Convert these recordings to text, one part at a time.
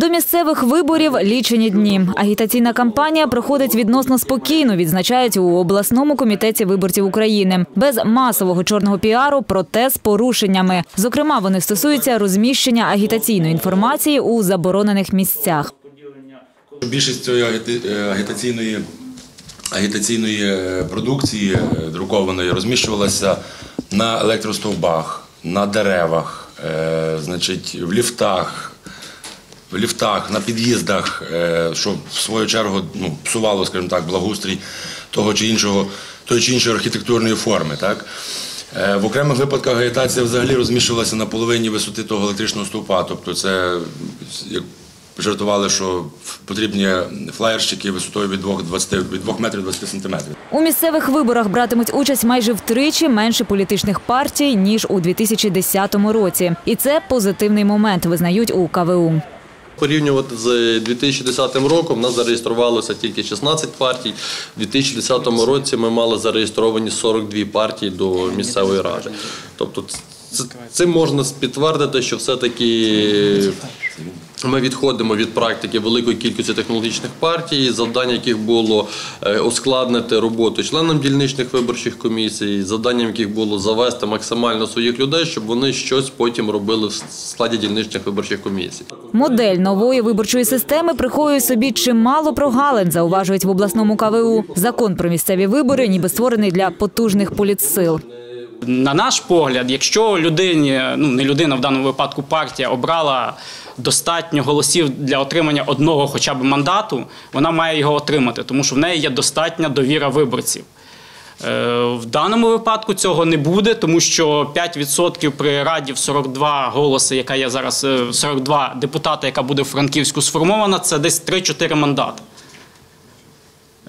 До місцевих виборів лічені дні. Агітаційна кампанія проходить відносно спокійно, відзначають у обласному комітеті виборців України. Без масового чорного піару, проте з порушеннями. Зокрема, вони стосуються розміщення агітаційної інформації у заборонених місцях. Більшість цієї е, агітаційної, агітаційної е, продукції е, друкованої розміщувалася на електростовбах, на деревах, значить, в ліфтах, ліфтах, на під'їздах, е, що в свою чергу ну, псувало, скажімо так, благоустрій того чи іншого, тої чи іншої архітектурної форми. Так? Е, В окремих випадках агітація взагалі розміщувалася на половині висоти того електричного стовпа. Тобто це як жартували, що потрібні флаєрщики висотою від 2, 20, від 2 метрів 20 сантиметрів. У місцевих виборах братимуть участь майже втричі менше політичних партій ніж у 2010 році, і це позитивний момент, визнають у КВУ. Порівнювати з 2010 роком нас зареєструвалося тільки 16 партій. У 2010 році ми мали зареєстровані 42 партії до місцевої ради. Тобто цим можна підтвердити, що все-таки ми відходимо від практики великої кількості технологічних партій, завдання яких було е, ускладнити роботу членам дільничних виборчих комісій, завданням яких було завести максимально своїх людей, щоб вони щось потім робили в складі дільничних виборчих комісій. Модель нової виборчої системи приховує собі чимало прогалин, зауважують в обласному КВУ. Закон про місцеві вибори ніби створений для потужних політсил. На наш погляд, якщо людині, ну не людина в даному випадку партія обрала достатньо голосів для отримання одного хоча б мандату, вона має його отримати, тому що в неї є достатня довіра виборців. Е, В даному випадку цього не буде, тому що 5% при раді в 42 голоси, яка є зараз е, 42 депутата, яка буде в Франківську сформована, це десь 3-4 мандати.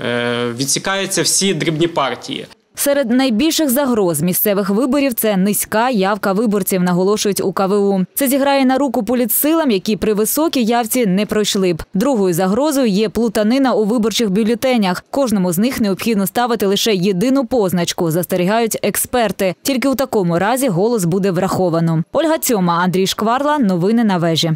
Е, Відсікаються всі дрібні партії. Серед найбільших загроз місцевих виборів це низька явка виборців, наголошують у КВУ. Це зіграє на руку політсилам, які при високій явці не пройшли б. Другою загрозою є плутанина у виборчих бюлетенях. Кожному з них необхідно ставити лише єдину позначку, застерігають експерти. Тільки у такому разі голос буде враховано. Ольга Цьома, Андрій Шкварла. Новини на вежі.